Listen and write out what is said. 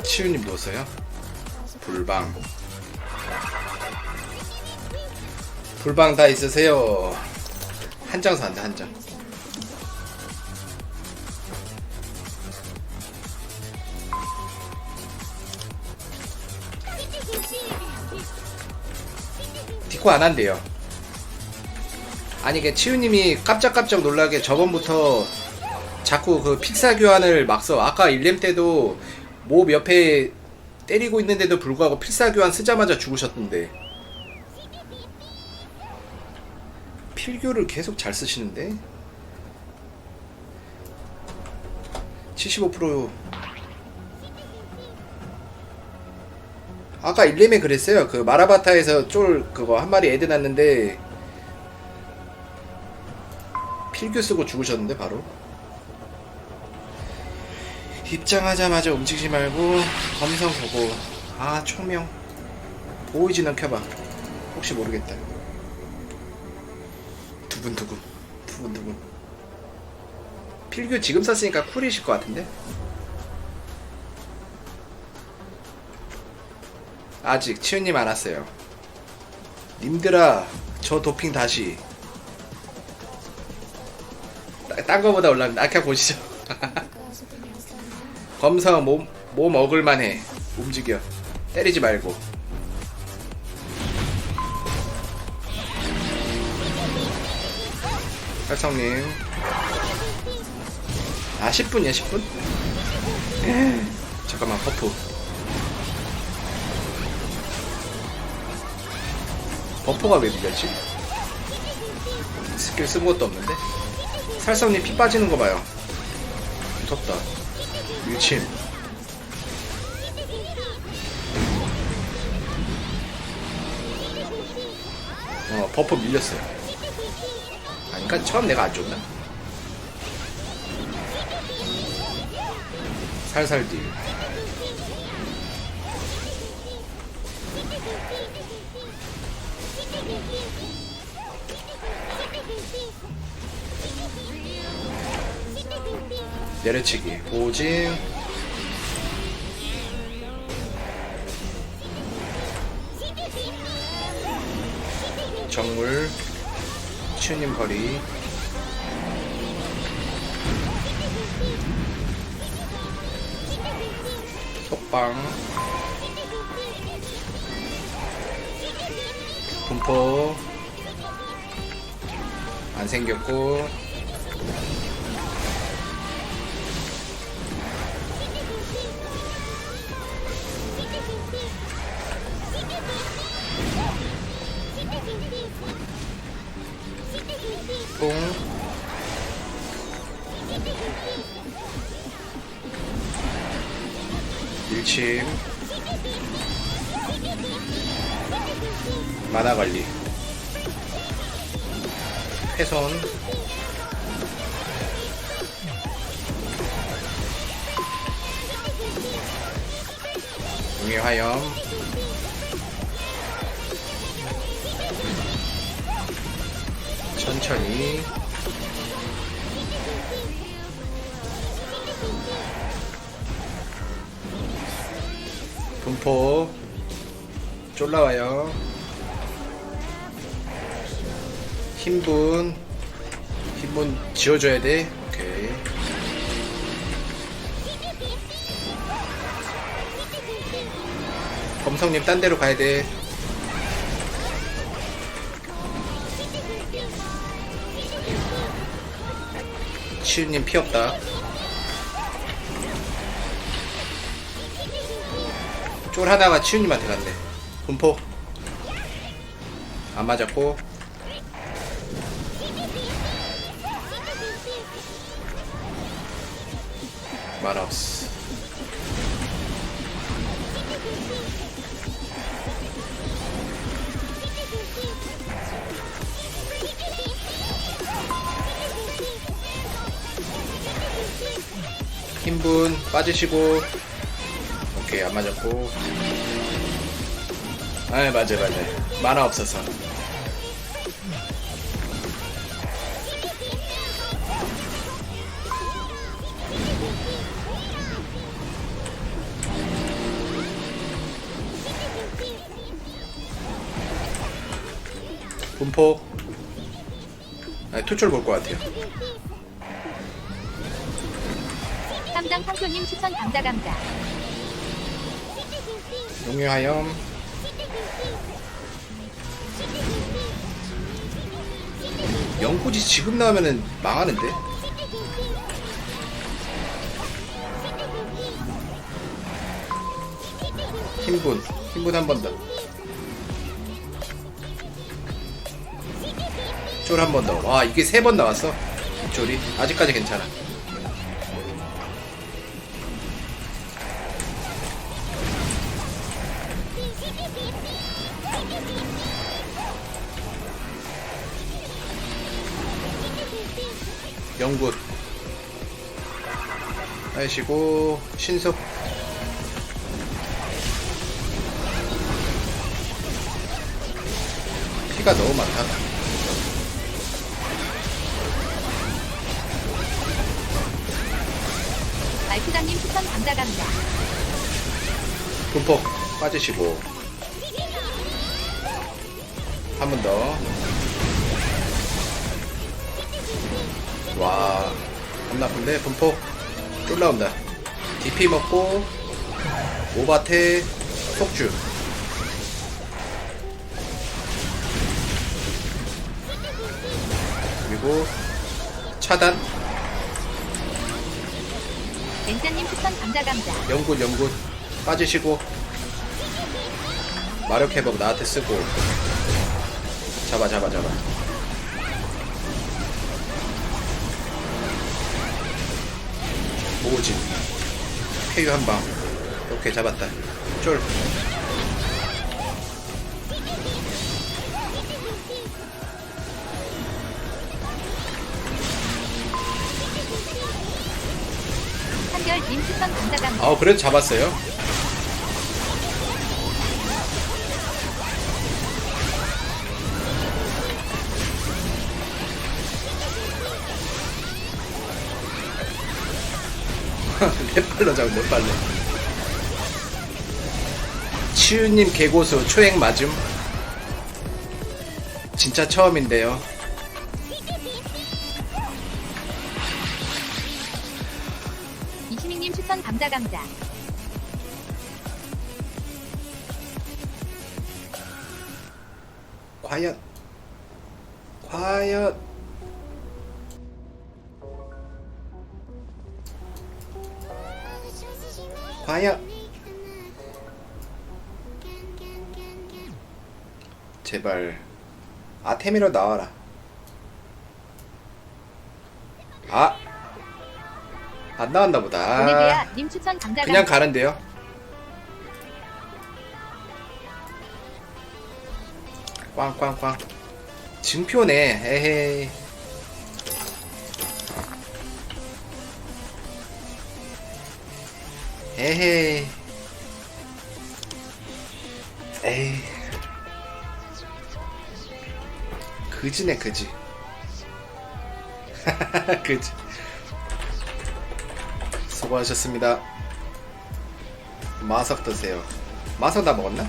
아 치우님 누웠어요? 불방 불방 다 있으세요 한장 산다 한장 디코 안 한대요 아니 그 치우님이 깜짝깜짝 놀라게 저번부터 자꾸 그 픽사 교환을 막 써. 아까 일렘 때도 몹 옆에 때리고 있는데도 불구하고 필사 교환 쓰자마자 죽으셨던데. 필교를 계속 잘 쓰시는데. 75% 아까 일렘에 그랬어요. 그 마라바타에서 쫄 그거 한 마리 애드 났는데 필교 쓰고 죽으셨는데 바로. 입장하자마자 움직이지 말고 검성 보고. 아 총명. 보이지는 켜봐. 혹시 모르겠다. 두근두근. 두근두근. 필규 지금 썼으니까 쿨이실 것 같은데? 아직 치우님 안 왔어요. 님들아 저 도핑 다시. 따- 딴 거보다 올라갑니다. 아까 보시죠 검성 몸, 몸 먹을만 해. 움직여. 때리지 말고. 활성님. 아 10분이야 10분? 잠깐만 버프. 버퍼가 왜 밀렸지? 스킬 쓴 것도 없는데? 살성님 피 빠지는 거 봐요. 무섭다 유침. 어 버퍼 밀렸어요. 아니 그니까 처음 내가 안 줬나? 살살 딜 내려치기. 보징 정물 치우님 거리. 속방. 분포. 안 생겼고 뽕. 일침. 만화 관리. 훼손 용의화염 천천히. 분포. 쫄라와요. 흰분. 흰분 지워줘야 돼. 오케이. 검성님 딴 데로 가야 돼 치우님 피 없다. 쫄 하나가 치우님한테 갔네. 분포. 안 맞았고. 마라우스 흰분 빠지시고. 오케이 안 맞았고. 아 맞아 맞아. 만화 없어서. 분포. 아, 투출 볼 것 같아요. 삼장 상표님 추천 감자 감자. 용유하염. 영구지 지금 나오면은 망하는데? 힘분 힘분 한 번 더. 쫄 한 번더와 이게 세 번 나왔어. 쫄이. 아직까지 괜찮아 영굿 하시고 신속 피가 너무 많다 말투장님 추천 감자. 분폭 빠지시고 한 번 더. 와, 겁 나쁜데? 분폭 쫄 나온다. DP 먹고 오바테 속주. 그리고 차단. 벤자님 추천 감자 감자. 영굿 영굿 빠지시고. 마력 회복 나한테 쓰고. 잡아 잡아 잡아 모진. 폐유 한방. 오케이 잡았다. 쫄. 한결님 감자. 아 그래도 잡았어요 몇 발로 잡은 몇 발로 치유님 개고수 초행 맞음. 진짜 처음인데요. 이시민님 추천 감자 감자. 과연 과연 과연 제발 아테미로 나와라. 아! 안 나왔나 보다. 오메데야 님 추천 감자 그냥. 가는데요. 꽝꽝꽝. 증표네. 에헤이 에헤이. 에이. 그지네 그지. 그지. 수고하셨습니다. 마석 드세요. 마석 다 먹었나?